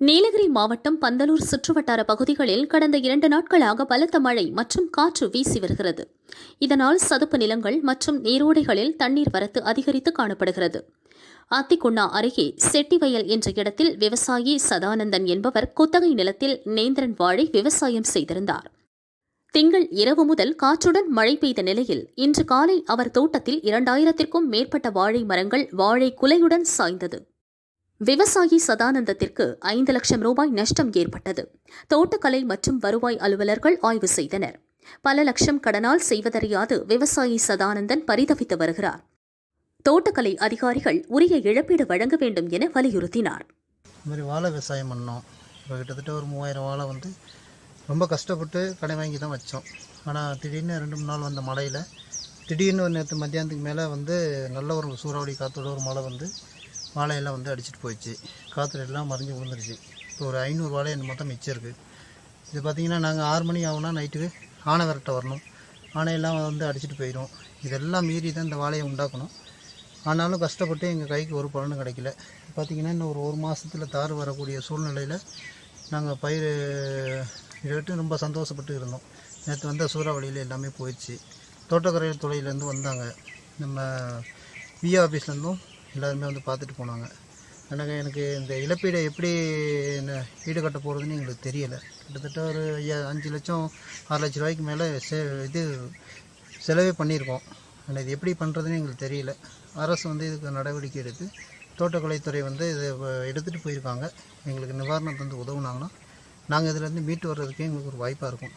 நீலகிரி மாவட்டம் பந்தலூர் சுற்றுவட்டார பகுதிகளில் கடந்த இரண்டு நாட்களாக பலத்த மழை மற்றும் காற்று வீசி வருகிறது. இதனால் சதுப்பு நிலங்கள் மற்றும் நீரோடைகளில் தண்ணீர் வரத்து அதிகரித்து காணப்படுகிறது. அத்திக்குண்ணா அருகே செட்டிவயல் என்ற இடத்தில் விவசாயி சதானந்தன் என்பவர் குத்தகை நிலத்தில் நேந்திரன் வாழை விவசாயம் செய்திருந்தார். திங்கள் இரவு முதல் காற்றுடன் மழை பெய்த நிலையில் இன்று காலை அவர் தோட்டத்தில் இரண்டாயிரத்திற்கும் மேற்பட்ட வாழை மரங்கள் வாழை குலையுடன் சாய்ந்தது. விவசாயி சதானந்தத்திற்கு ஐந்து லட்சம் ரூபாய் நஷ்டம் ஏற்பட்டது. தோட்டக்கலை மற்றும் வருவாய் அலுவலர்கள் ஆய்வு செய்தனர். பல லட்சம் கடனால் செய்வதறியாது விவசாயி சதானந்தன் பரிதவித்து வருகிறார். தோட்டக்கலை அதிகாரிகள் உரிய இழப்பீடு வழங்க வேண்டும் என வலியுறுத்தினார். இந்த மாதிரி வாழை விவசாயம் பண்ணோம். இப்போ கிட்டத்தட்ட ஒரு மூவாயிரம் வாழை வந்து ரொம்ப கஷ்டப்பட்டு கடை வாங்கி தான் வச்சோம். ஆனால் திடீர்னு ரெண்டு மூணு நாள் வந்த மழையில் திடீர்னு ஒரு நேற்று மத்தியானத்துக்கு மேலே வந்து நல்ல ஒரு சூறாவளி காற்றோட ஒரு மழை வந்து வாழையெல்லாம் வந்து அடிச்சிட்டு போயிடுச்சு. காற்று எல்லாம் மறைஞ்சு விழுந்துருச்சு. இப்போ ஒரு ஐநூறு வாழை எனக்கு மொத்தம் மிச்சம் இருக்குது இது பார்த்திங்கன்னா நாங்கள் ஆறு மணி ஆகுனா நைட்டுக்கு ஆனை விரட்ட வரணும். ஆனையெல்லாம் வந்து அடிச்சிட்டு போயிடும் இதெல்லாம் மீறி தான் இந்த வாழையை உண்டாக்கணும். ஆனாலும் கஷ்டப்பட்டு எங்கள் கைக்கு ஒரு பலனும் கிடைக்கல. பார்த்திங்கன்னா இன்னும் ஒரு ஒரு மாதத்தில் தார் வரக்கூடிய சூழ்நிலையில் நாங்கள் பயிர் இட்டு ரொம்ப சந்தோஷப்பட்டு இருந்தோம். நேற்று வந்த சூறாவளியில் எல்லாமே போயிடுச்சு. தோட்டக்கரை துறையிலேருந்து வந்தாங்க. நம்ம விஏ ஆஃபீஸ்லேருந்தும் எல்லாருமே வந்து பார்த்துட்டு போனாங்க. எனக்கு எனக்கு இந்த இழப்பீடை எப்படி என்ன ஈடுகட்ட போகிறதுன்னு எங்களுக்கு தெரியலை. கிட்டத்தட்ட ஒரு ஐயா அஞ்சு லட்சம் ஆறு லட்ச ரூபாய்க்கு மேலே செ இது செலவே பண்ணியிருக்கோம். ஆனால் இது எப்படி பண்ணுறதுன்னு எங்களுக்கு தெரியல. அரசு வந்து இதுக்கு நடவடிக்கை எடுத்து தோட்டக்கலைத்துறை வந்து இதை எடுத்துகிட்டு போயிருக்காங்க. எங்களுக்கு நிவாரணம் தந்து உதவுனாங்கன்னா நாங்கள் இதிலேருந்து மீட்டு வர்றதுக்கு எங்களுக்கு ஒரு வாய்ப்பாக இருக்கும்.